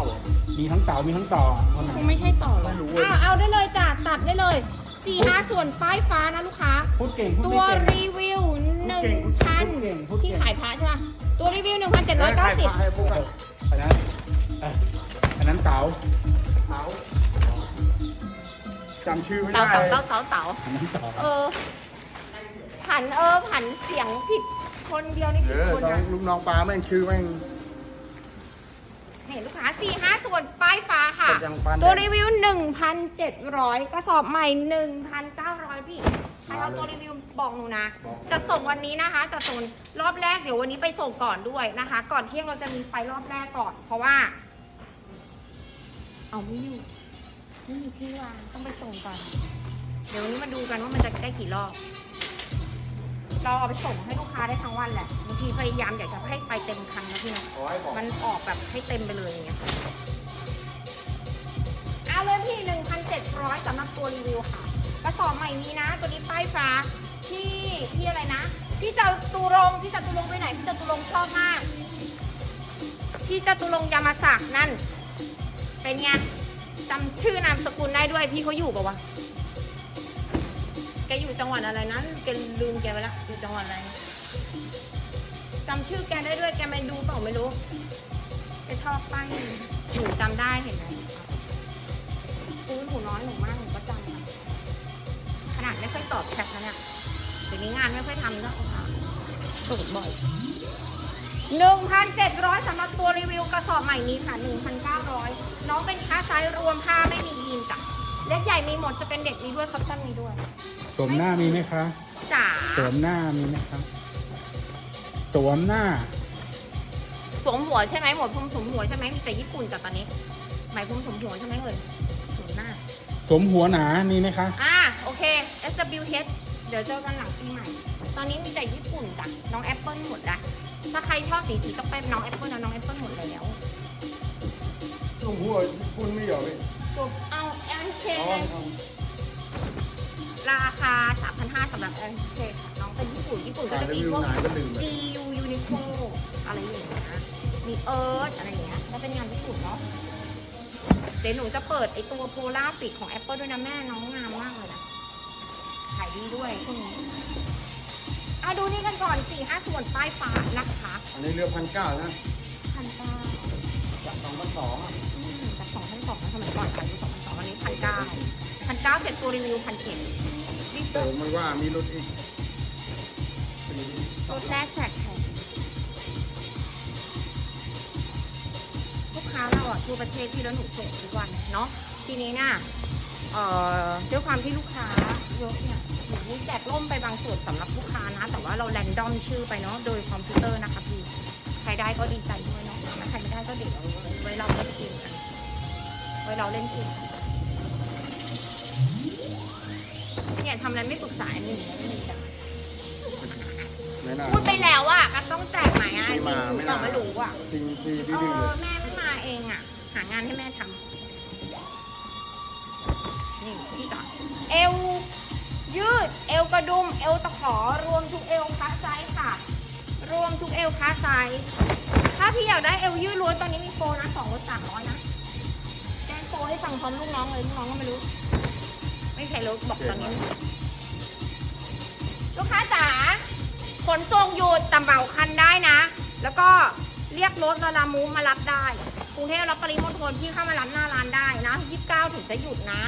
ต่าอะมีทั้งเต่ามีทั้งต่อคนไหนคงไม่ใช่ต่อหรอกไม่รู้เว้ยอ้าวเอาได้เลยจ้ะตัดได้เลยสี่ห้าส่วนป้ายฟ้านะลูกค้า พูดเก่งพูดตัไม่วเก่ง รีวิวหนึ่งพันพูดเก่งพูดเก่ง ที่ขายพระใช่ปะตัวรีวิวหนึ่งพันเจ็ดร้อยเก้าสิบให้พวกกันอันนั้นเอ่ออันนั้นเต่าเขาจำชื่อไม่เต่าได้เต่าเต่าเต่าเต่าอันนั้นเต่าเออ ผันเออผันเสียงผิดคนเดียวนี่เอผิดอคนตอนนะลูกน้องปลาแม่งชื่อแม่ง เห็นลูกค้าสี่ห้าส่วนป้ายฟ้าค่ะเป็นยังปันตัวรีวิวหนึ่งพันเจ็ดร้อยกระสอบใหม่หนึ่งพันเก้าร้อยพี่ใครเอาตัวรีวิวบอกหนูนะ จะส่งวันนี้นะคะจะส่งรอบแรกเดี๋ยววันนี้ไปส่งก่อนด้วยนะคะ ก่อนเที่ยงเราจะมีไฟรอบแรกก่อน เพราะว่า เอาไม่อยู่ไม่มีที่วางต้องไปส่งก่อน เดี๋ยววันนี้มาดูกันว่ามันจะได้กี่รอบ เราเอาไปส่งให้ลูกค้าได้ทั้งวันแหละบางทีพยายามอยากจะให้ไปเต็มคันนะพี่นะขอให้บอกมันออกแบบให้เต็มไปเลยอย่างเงี้ยเอาเลยพี่1,700สำหรับตัวรีวิวค่ะกระสอบใหม่นี้นะ ตัวนี้ป้ายฟ้าที่ที่อะไรนะ พี่จตุรงค์พี่จตุรงค์ไปไหน พี่จตุรงค์ชอบมาก พี่จตุรงค์ยามาศักดิ์นั่น เป็นไงจำชื่อนามสกุลได้ด้วยพี่เขาอยู่ปะวะ แกอยู่จังหวัดอะไรนะแกลืมแกไปแล้วอยู่จังหวัดอะไรจำชื่อแกได้ด้วยแกไม่ดูเปล่าไม่รู้แกชอบป้ายหนูจำได้เห็นไหมคูหนูน้อยหนูมากหนูก็จำขนาดไม่ค่อยตอบแชทนะเนี่ยเดี๋ยวนี้งานไม่ค่อยทำแล้วค่ะตกบ่อยหนึ่งพันเจ็ดร้อยสำหรับตัวรีวิวกระสอบใหม่นี้ค่ะหนึ่งพันเก้าร้อยน้องเป็นค้าไซส์รวมผ้าไม่มียีนจ้ะเล็กใหญ่มีหมดจะเป็นเด็กมีด้วยคอตตอนมีด้วย มหน้ามีไหมคะจ๋าสวมหน้ามีไหมครับสวมหน้า สวมหัวใช่ไหมหมวดพรมสวมหัวใช่ไหมมีแต่ญี่ปุ่นจ้ะตอนนี้หมายพรมสวมหัวใช่ไหมเอ่ยสวมหน้า สวมหัวหนามีไหมคะอ่าโอเค SWH เดี๋ยวเจอกันหลังปีใหม่ ตอนนี้มีแต่ญี่ปุ่นจ้ะน้องแอปเปิลหมดละถ้าใครชอบสีสีต้องไปน้องแอปเปิลนะน้องแอปเปิลหมดแล้วลูกหัวคุณไม่เหรอพี่จบเอา LK อ๋อ ราคา 3,500สำหรับ LK ค่ะน้องเป็นญี่ปุ่น ญี่ปุ่นก็การจะรีมีวิพววกไหนก็ลืมไป GU Uniqlo อะไรอย่างเงี้ยมีเอิร์ธอะไรอย่างเงี้ยแล้วเป็นงานญี่ปุ่นเนาะเดี๋ยวหนูจะเปิดไอตัวโพล่าปิดของ Apple ด้วยนะแม่น้องงามมากเลยนะขายดีด้วยช่วงนี้เอาดูนี่กันก่อนสี่ห้าส่วนป้ายฟ้านะคะอันนี้เรือพันเก้านะพันเก้าจากสองพันสองอะจากสองพันสองนะสมัยก่อนขายอยู่สองพันสองวันนี้พันเก้า พันเก้าเสร็จตัวรีวิวพันเจ็ดรีบแต่มันว่ามีรถอีกรถแรกแจกแถมลูกค้าเราอะทั่วประเทศที่แล้วหนูส่งทุกวันเนาะทีนี้น่ะเอ่อด้วยความที่ลูกค้าเยอะเนี่ยหนูมีแจกร่มไปบางส่วนสำหรับลูกค้านะ แต่ว่าเราแรนดอมชื่อไปเนาะโดยคอมพิวเตอร์นะคะพี่ใครได้ก็ดีใจด้วยเนาะถ้าใครไม่ได้ก็เดี๋ยวไว้เราเล่นเกมกันไว้เราเล่นเกมกัน เนี่ยทำอะไรไม่ปรึกษาอันหนึ่งไม่มีจ้ะไม่น่าพูดไปแล้วอะก็ต้องแจกไหมอะไม่มาจริงๆไม่ต่น่าอไม่รู้อะจริงทีเอพี่ดื้ออแม่ไม่มาเองอะ หางานให้แม่ทำนี่พี่ก่อนเอวยืดเอวกระดุมเอวตะขอรวมทุกเอวคาไซส์ค่ะ รวมทุกเอวคาไซส์ถ้าพี่อยากได้เอวยืดล้วนตอนนี้มีโปรนะสองลดสามร้อยนะแจ้งโปรให้ฟังพร้อมลูกน้องเลยลูกน้องก็ไม่รู้ ไม่ใครรู้บอกตอนนี้ ลูกค้าจ๋าขนส่งอยู่แต่เหมาคันได้นะ แล้วก็เรียกรถระลามูมารับได้กรุงเทพรับปริมณฑลพี่เข้ามารับหน้าร้านได้นะ 29 ถึงจะหยุดนะ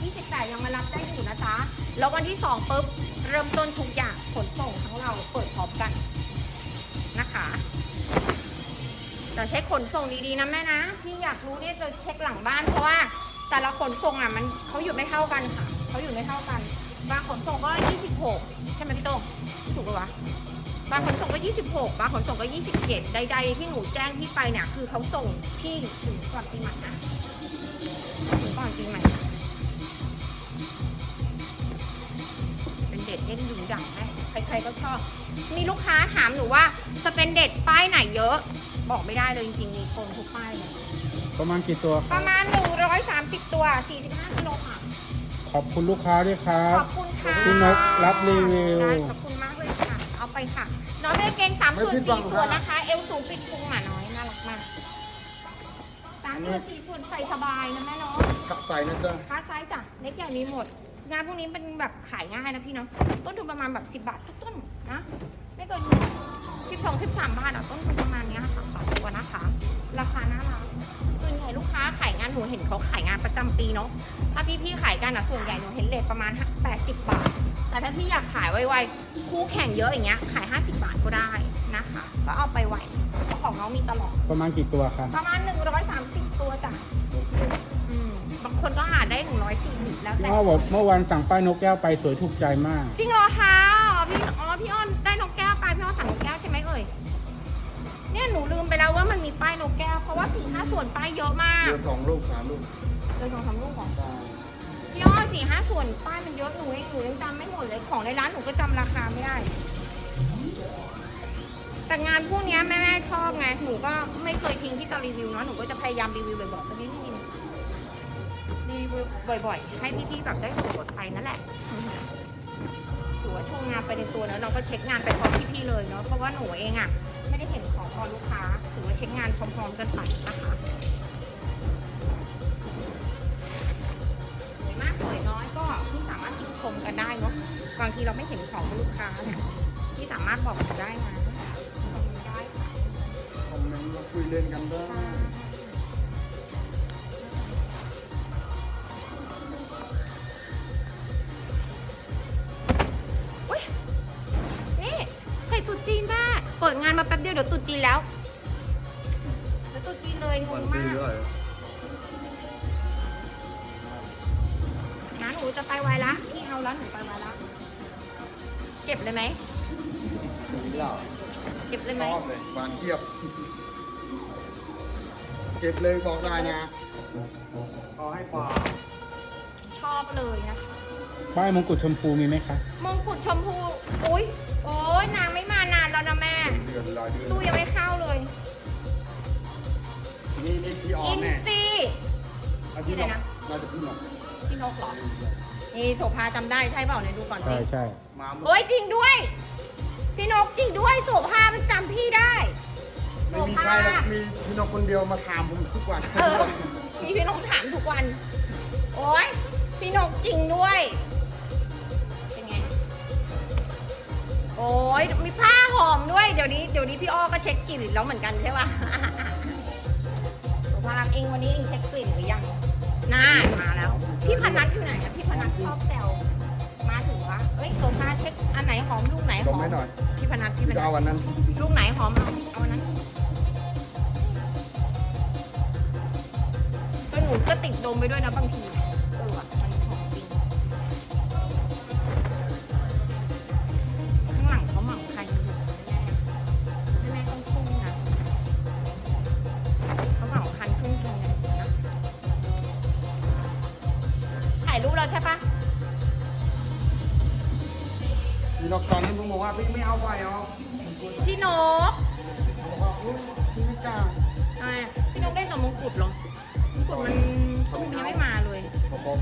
28ยังมารับได้อยู่นะจ๊ะแล้ววันที่2ปุ๊บเริ่มต้นทุกอย่างขนส่งทั้งเราเปิดพร้อมกันนะคะแต่เช็คขนส่งดีๆนะแม่นะพี่อยากรู้เนี่ยจะเช็คหลังบ้านเพราะว่าแต่ละขนส่งอะมันเขาอยู่ไม่เท่ากันค่ะ เขาอยู่ไม่เท่ากัน บางขนส่งก็ 26 ใช่ไหมพี่โต้งถูกปะวะ บางขนส่งก็ 26 บางขนส่งก็ 27 ใด ๆ ที่หนูแจ้งพี่ไปเนี่ย คือเขาส่งพี่ถึงก่อนปีใหม่นะถึงก่อนปีใหม่ เป็นเด็ดเล่นดึงดังแม่ใครๆก็ชอบ มีลูกค้าถามหนูว่าสเป็นเด็ดป้ายไหนเยอะ บอกไม่ได้เลยจริงๆมีคนทุกป้ายเลยประมาณกี่ตัวคปรับระมาณ 130 ตัว 45กิโลค่ะ ขอบคุณลูกค้าด้วยครัขบอบคุณค่ะพี่นกรับรีวิว ได้ขอบคุณมากเลยค่ะ เอาไปค่ะ น้องเป็นเกงสามส่วนสี่ส่วนนะคะ เอวสูงปิดพุงหมาน้อยน่ารักมากสามส่วนสี่ส่วนใส่สบายนะแม่เนาะขับใส่นะจ๊ะค้าไซส์จ้ะเล็กใหญ่มีหมด งานพวกนี้เป็นแบบขายง่ายนะพี่เนาะ ต้นทุนประมาณแบบ10บาททุกต้นนะ ไม่เกิน12 13บาทอะต้นทุนประมาณเนี้ยค่ะต่อตัวนะคะ หนูเห็นเขาขายงานประจำปีเนาะถ้าพี่ๆขายกันอะส่วนใหญ่หนูเห็นเลทประมาณ 80 บาท แต่ถ้าพี่อยากขายไวๆคู่แข่งเยอะอย่างเงี้ยขาย 50 บาทก็ได้นะคะ ก็เอาไปไหวเพราะของน้องมีตลอด ประมาณกี่ตัวครับประมาณ 130 ตัวจ้ะอืมบางคนก็หาได้140แล้วพี่แต่อ้อบอกเมื่อวานสั่งป้ายนกแก้วไปสวยถูกใจมาก จริงเหรอคะอ๋อพี่อ๋อพี่อ้อนได้นกแก้วไปพี่อ้อนสั่ง นี่ยหนูลืมไปแล้วว่ามันมีป้ายนกแก้ว เพราะว่าสี่ห้าส่วนป้ายเยอะมากเหลือสองลูกสามลูกเลยสองสามลูกของได้พี่อ้อสี่ห้าส่วนป้ายมันเยอะหนูเองหนูยังจำไม่หมดเลยของในร้านหนูก็จำราคาไม่ได้ แต่งานพวกเนี้ยแม่แม่ๆชอบไงหนูก็ไม่เคยทิ้งที่จะรีวิวเนาะหนูก็จะพยายามรีวิวบ่อยๆตอนนี้รีวิวรีวิวบ่อยๆ ให้พี่ๆแบบได้ส่วนลดไปนั่นแหละ ถือว่าโชว์งานไปในตัวเนอะเราก็เช็คงานไปพร้อมพี่ๆเลยเนาะเพราะว่าหนูเองอะไม่ได้เห็นข องตอลูกค้าถือว่าเช็คงานพร้อมๆกันไปนะคะสวยมากสวยน้อยก็ที่สามารถติดชมกันได้เนาะบางทีเราไม่เห็นของลูกค้าเนี่ยที่สามารถบอกกันได้นะชมเมนได้ค่ะคอมเมนต์มาคุยเล่นกันได้ เปิดงานมาแป๊บเดียวเดี๋ยวตุ๊จีนแล้วเดี๋ยวตุ๊จีนเลยงวันงปีมากเท่าไหร่นะหนูจะไปไวละพี่เอาแล้วหนูไปไวละเก็บเลยไหมเหล้าเก็บเลยชไหมอบเลยหวานเจี๊ยบ เก็บเลยบอกได้นะขอให้ปลาชอบเลยนะคะป้ายมงกุฎชมพูมีไหมคะมงกุฎชมพู อุ้ยโอ้ยนางไม่มานานแล้วนะแม่ เดือนหลายเดือนตู้ยังไม่เข้าเลยนี่นี่พี่อออิมนแน่ซีอะพี่ที่นไหนกนะน่าจะพี่นกพี่นกเหรอนี่โสภาจำได้ใช่เปล่าเนี่ยดูก่อนใช่สิใช่มาหมดโอ้ยจริงด้วย พี่นกจริงด้วยโสภามันจำพี่ได้ ไม่มีใครหรอกมีพี่นกคนเดียวมาถามผมทุกวันเออ มีพี่นกถามทุกวัน โอ้ยพี่นกจริงด้วย เป็นไง โอ้ยมีผ้า หอมด้วย เดี๋ยวนี้เดี๋ยวนี้พี่อ้อก็เช็คกลิ่นแล้วเหมือนกันใช่ปะโสภาเองวันนี้เองเช็คกลิ่นหรือยังน่ามาแล้ว พี่พนัทอยู่ไหนอะพี่พนัทชอบแซวมาถึงวะเอ้ยโสภาเช็คอันไหนหอมลูกไหนหดอมมให้หน่อยพี่พนัทพี่พจะนัทเอาวันนั้นลูกไหนหอมเอาเอาอันนั้นก็หนูก็ติดดมไปด้วยนะบางที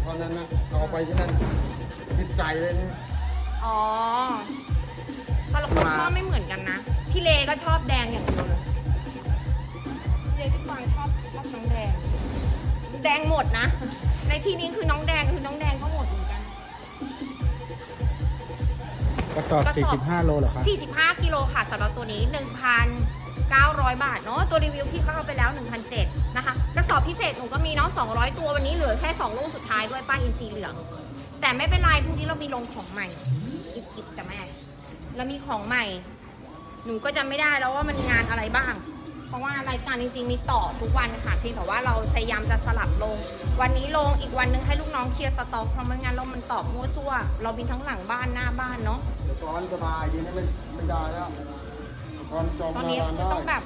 เท่านั้นนะเอาไปที่นั่นติดใจเลยนะอ๋อแต่ละคนชอบไม่เหมือนกันนะ พี่เลก็ชอบแดงอย่างเดียวเลยพี่เลพี่ฟางชอบชอบน้องแดง แดงหมดนะ ในที่นี้คือน้องแดงคือน้องแดงก็หมดเหมือนกัน กระสอบกระสอบ 45 โลเหรอคะ45 กิโลค่ะสำหรับตัวนี้ 1,900 บาทเนาะตัวรีวิวพี่เขาเอาไปแล้ว 1,700นะคะกระส อบพิเศษหนูก็มีเนาะ200 ตัววันนี้เหลือแค่2ลูกสุดท้ายด้วยป้ายอินซีเหลือง แต่ไม่เป็นไรพรุ่งนี้เรามีลงของใหม่อิบอิบจะแม่เรามีของใหม่ หนูก็จำไม่ได้แล้วว่ามันงานอะไรบ้าง เพราะว่ารายการจริงๆมีต่อทุกวันค่ะเพียงแต่ว่าเราพยายามจะสลับลง วันนี้ลงอีกวันนึงให้ลูกน้องเคลียร์สต็อกเพราะไม่งั้นเรามันตอบมั่วซั่ว เราบินทั้งหลังบ้านหน้าบ้านเนาะเดี๋ยวก่อนสบายดีนะไม่ไม่ได้แล้วก่อนจองตอนมานี้ร้านคือได้ต้องแบบ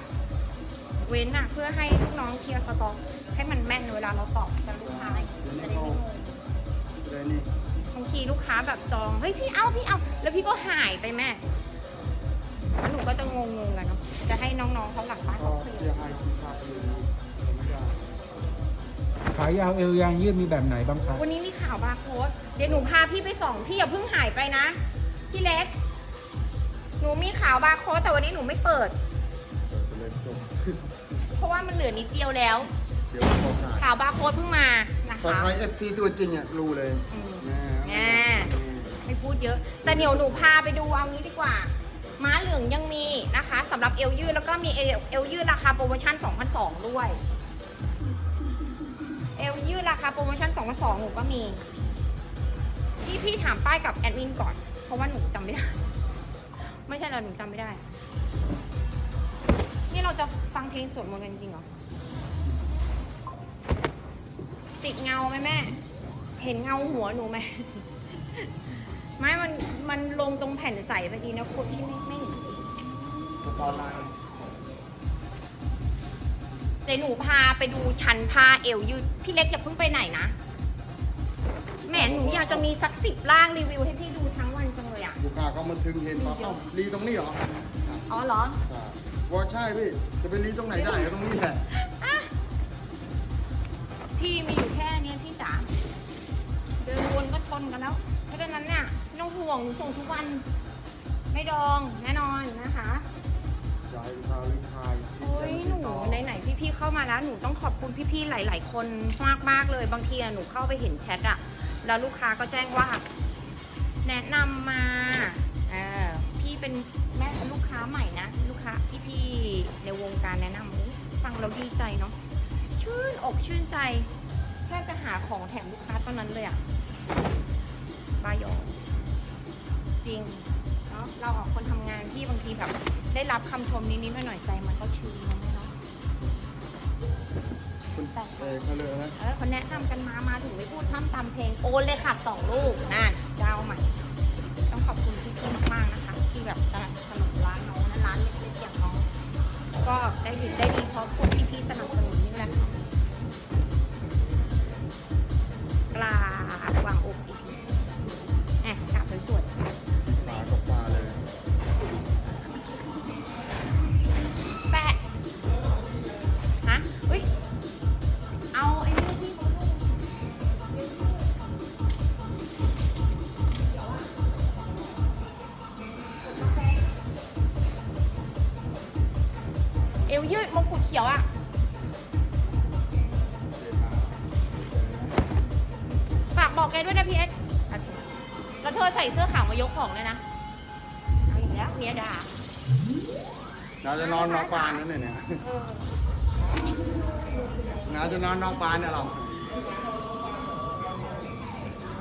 เว้นอะเพื่อให้ลูกน้องเคลียร์สต็อกให้มันแม่นเวลาเราตอบกับลูกค้าจะได้ไม่งง เลยนี่บางทีลูกค้าแบบจองเฮ้ยพี่เอาพี่เอา แล้วพี่ก็หายไปแม่แล้วหนูก็จะงงๆกันเนาะจะให้น้องๆเขาหลังบ้านก็เขาเคลีเสียร์หายคุณค่าอยู่ไม่ได้ขายาวเอวยางยืดมีแบบไหนบ้างคะวันนี้มีข่าวบาร์โค้ดเดี๋ยวหนูพาพี่ไปส่องพี่อย่าเพิ่งหายไปนะ พี่เล็ก หนูมีข่าวบาร์โค้ดแต่วันนี้หนูไม่เปิด เลยจบเพราะว่ามันเหลือนิดเดียวแล้วเดี๋ยวบอกได้ข่าวบาร์โค้ดเพิ่งมานะตอนคะใครเอฟซีตัวจริงอะรู้เลยอืมแน่แน่ไม่พูดเยอะ แต่เดี๋ยวหนูพาไปดูเอางี้ดีกว่า ม้าเหลืองยังมีนะคะสำหรับเอลยืดแล้วก็มีเอลเอลยืดราคาโปรโมชั่น2,200ด้วย เอลยืดราคาโปรโมชั่น2,200หนูก็มี พี่พี่ถามป้ายกับแอดมินก่อน เพราะว่าหนูจำไม่ได้ ไม่ใช่เราหนูจำไม่ได้นี่ เราจะฟังเพลงสวดมนต์กันจริงเหรอ ติดเงาไหมแม่ เห็นเงาหัวหนูไหม ไม่ มัน มันลงตรงแผ่นใสพอดีนะคุณพี่ไม่ไม่เห็นออนไลน์เดี๋ยวหนูพาไปดูชั้นผ้าเอวยืด พี่เล็กอย่าเพิ่งไปไหนนะ แหมหนูอยากจะมีสักสิบร่างรีวิวให้พี่ดูทั้งวันจังเลยอะ ลูกค้าก็มาถึงเห็นปั๊บเอ้ารีตรงนี้เหรอ อ๋อเหรออ่าว่าใช่พี่ จะไปรีตรงไหนได้ก็ตรงนี้แหละอะที่มีอยู่แค่เนี้ยพี่จ๋าเดินวนก็ชนกันแล้ว เพราะฉะนั้นเนี่ยไม่ต้องห่วงหนูส่งทุกวัน ไม่ดองแน่นอนนะคะอยากให้ลูกค้ารีบทายโอ้ยหนูไหนๆพี่ๆเข้ามาแล้วหนูต้องขอบคุณพี่ๆหลาย ๆ คนมากๆเลยบางทีอะหนูเข้าไปเห็นแชทอะแล้วลูกค้าก็แจ้งว่า แนะนำมาเออพี่เป็น แม่ลูกค้าใหม่นะ ลูกค้าพี่ๆในวงการแนะนำอุ๊ยฟังแล้วดีใจเนาะชื่นอกชื่นใจ แค่จะหาของแถมลูกค้าตอนนั้นเลยอะบายอจริงเนาะเราออกคนทำงานที่บางทีแบบ ได้รับคำชมนิดๆหน่อยๆใจมันก็ชื้นนะแม่เนาะคุณเออเขาเลยกนะเออคนแนะนำกันมามาถึงไม่พูดท่ำตามเพลงโอนเลยค่ะสองลูกนั่นเจ้าใหม่ เขียวอะฝากบอกแกด้วยนะพี่เอสโอเคแล้วเธอใส่เสื้อขาวมายกของเลยนะเอาอีกแล้วเนี่ยด่าน้าจะนอนนอกบ้านนั่นเนี่ยเออน้าจะนอนนอกบ้านเนี่ยเรา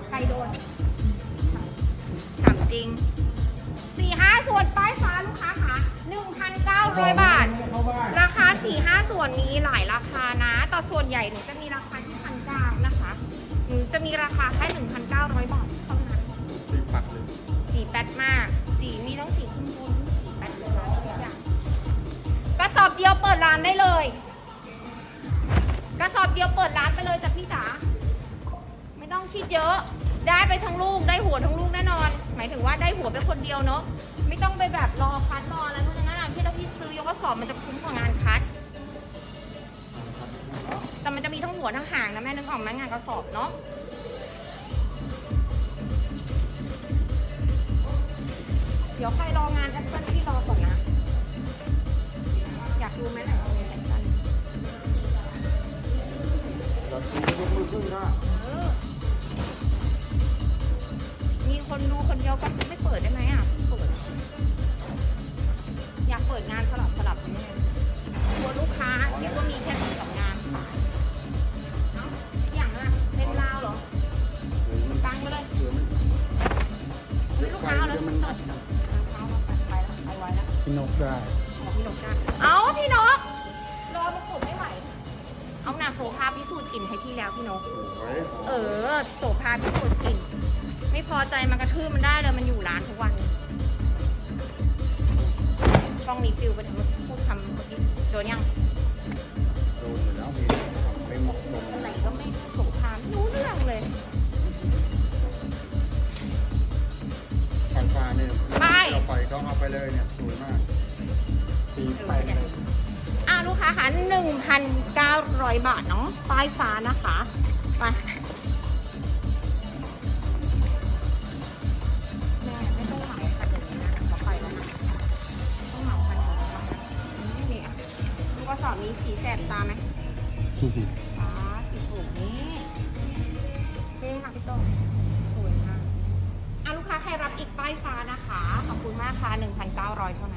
ใครโดน ห้าส่วนมีหลายราคานะ แต่ส่วนใหญ่หนูจะมีราคาที่พันเก้านะคะ หนูจะมีราคาแค่หนึ่งพันเก้าร้อยบาทเท่านั้นตีปักเลยสีแป๊ดมาก สีมีทั้งสีขึ้นบนสีแป๊ดเลยนะทุกอย่างกระสอบเดียวเปิดร้านได้เลย กระสอบเดียวเปิดร้านไปเลยจ้ะพี่จ๋า ไม่ต้องคิดเยอะ ได้ไปทั้งลูก ได้หัวทั้งลูกแน่นอน หมายถึงว่าได้หัวไปคนเดียวเนาะ ไม่ต้องไปแบบรอคัดรออะไรพวกนั้นนะพี่ถ้าพี่ซื้อยกกระสอบมันจะคุ้มกว่างานคัด แต่มันจะมีทั้งหัวทั้งหางนะแม่นึกออกไหมงานกระสอบเนาะเดี๋ยวใครรองานแอปเปิลพี่รอก่อนนะ อยากดูไหมไหนเอาเลยแอปเปิลยกมือขึ้นนะมีคนดูคนเดียวก็ไม่เปิดได้ไหมอะ เปิด อยากเปิดงานสลับสลับนี่ไงกลัวลูกค้าคิดว่ามีแค่สอง ไฟค้าเอาแล้วเดี๋ยวมันเปิดลูกค้ามาไปไปแล้วไปไว้แล้วพี่นกได้บอกพี่นกจ้าเอาพี่นกรอมงกุฎไม่ไหว เอาหนักโสภาพิสูจน์กลิ่นให้พี่แล้วพี่นก โอ้ยเออโสภาพิสูจน์กลิ่น ไม่พอใจมันกระทืบมันได้เลยมันอยู่ร้านทุกวันต้องมีฟิลไปถึงพูดคำเมื่อกี้โดนยังโดนอยู่แล้วมีไปหมกลงอะไรก็ไม่โสภาไม่รู้เรื่องเลย ฟันฟ้าเนี่ยไป เราไปก็เอาไปเลยเนี่ยสวยมากตีไปเลยอะลูกค้าคะ1,900 บาทเนาะป้ายฟ้านะคะไปแม่ไม่ต้องเหมาคันอย่างนี้นะเขาไปแล้วนะต้องเหมาคันของเรานะนี่อะลูกกระสอบนี้สีแสบตาไหม ฟ้าสีถูกนี้เท่ค่ะพี่โต้ง สวยมากอะลูกค้าใครรับอีกป้ายฟ้านะคะ ขอบคุณมากค่ะ1,900 เท่านั้น